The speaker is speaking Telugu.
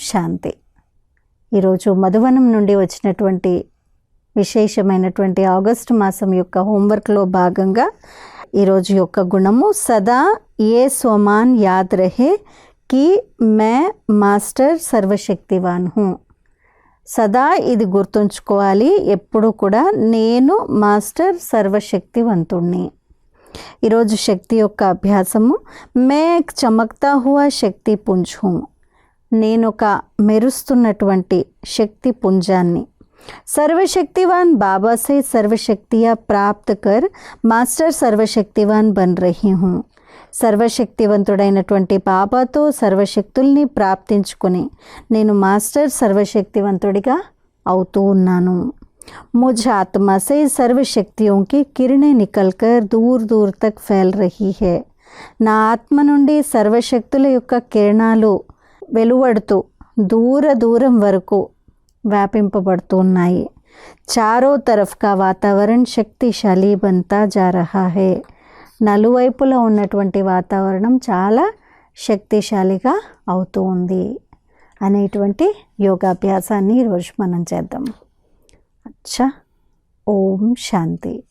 శాంతి. ఈరోజు మధువనం నుండి వచ్చినటువంటి విశేషమైనటువంటి ఆగస్టు మాసం యొక్క హోంవర్క్లో భాగంగా ఈరోజు యొక్క గుణము సదా ఏ స్వమాన్ యాద్ రహే కి మే మాస్టర్ సర్వశక్తివాన్ హూ సదా ఇది గుర్తుంచుకోవాలి ఎప్పుడు కూడా నేను మాస్టర్ సర్వశక్తివంతుణ్ణి. ఈరోజు శక్తి యొక్క అభ్యాసము మే చమక్తా హువా శక్తి పుంజ్ హూ నేను ఒక మెరుస్తున్నటువంటి శక్తి పుంజాన్ని सर्वशक्तिवान बाबा से सर्वशक्तियाँ प्राप्त कर మాస్టర్ సర్వశక్తివాన్ బన్ రహీ హూ సర్వశక్తివంతుడైనటువంటి బాబాతో సర్వశక్తుల్ని ప్రాప్తించుకొని నేను మాస్టర్ సర్వశక్తివంతుడిగా అవుతూ ఉన్నాను मुझ आत्मा से सर्व शक्तियों की किरणें निकलकर दूर दूर तक फैल रही है నా ఆత్మ నుండి సర్వశక్తుల యొక్క కిరణాలు వెలువడుతూ దూర దూరం వరకు వ్యాపింపబడుతున్నాయి. చారో తరఫ్గా వాతావరణ్ శక్తిశాలి బంతా జారహాహే. నలువైపుల ఉన్నటువంటి వాతావరణం చాలా శక్తిశాలిగా అవుతూ ఉంది అనేటువంటి యోగాభ్యాసాన్ని ఈరోజు మనం చేద్దాం. అచ్చా ఓం శాంతి.